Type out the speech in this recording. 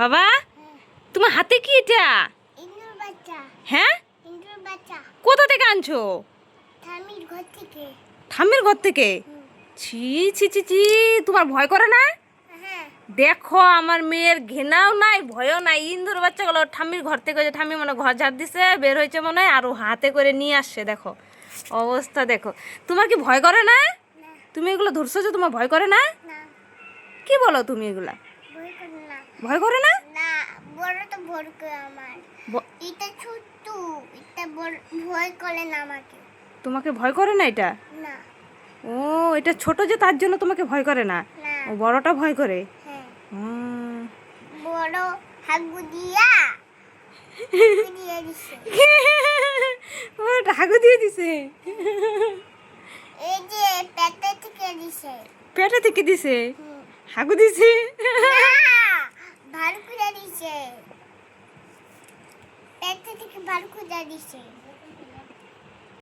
বাবা তোমার হাতে কি এটা? হ্যাঁ? কোথা থেকে আনছো? ঠামির ঘর থেকে। ঠাম্মির ঘর থেকে? ছি ছি ছি ছি তোমার ভয় করে না। হ্যাঁ। দেখো আমার মেয়ের ঘেনাও নাই ভয়ও নাই। ইন্দুর বাচ্চাগুলো ঠাম্মির ঘর থেকে যে ঠাম্মি মনে ঘর ঝাড় দিছে বের হয়েছে মনে হয় আর হাতে করে নিয়ে আসছে দেখো। অবস্থা দেখো। তোমার কি ভয় করে না? তুমি এগুলো ধরছো যে তোমার ভয় করে না। কি বলো তুমি এগুলা? ভয় করে না? না বড় তো ভয় করে আমার। এটা ছোট্ট এটা বড় ভয় করে না আমাকে। তোমাকে ভয় করে না এটা? না। ও এটা ছোট যে তার জন্য তোমাকে ভয় করে না? ও বড়টা ভয় করে? হ্যাঁ। হুম। বড় হাগু দিয়া। হাগু দিয়ে দিছে। এই যে পেটে থেকে দিছে। পেটে থেকে দিছে? হাগু দিছে? ভালো করে দিছে। পেটে থেকে ভালো করে দিছে।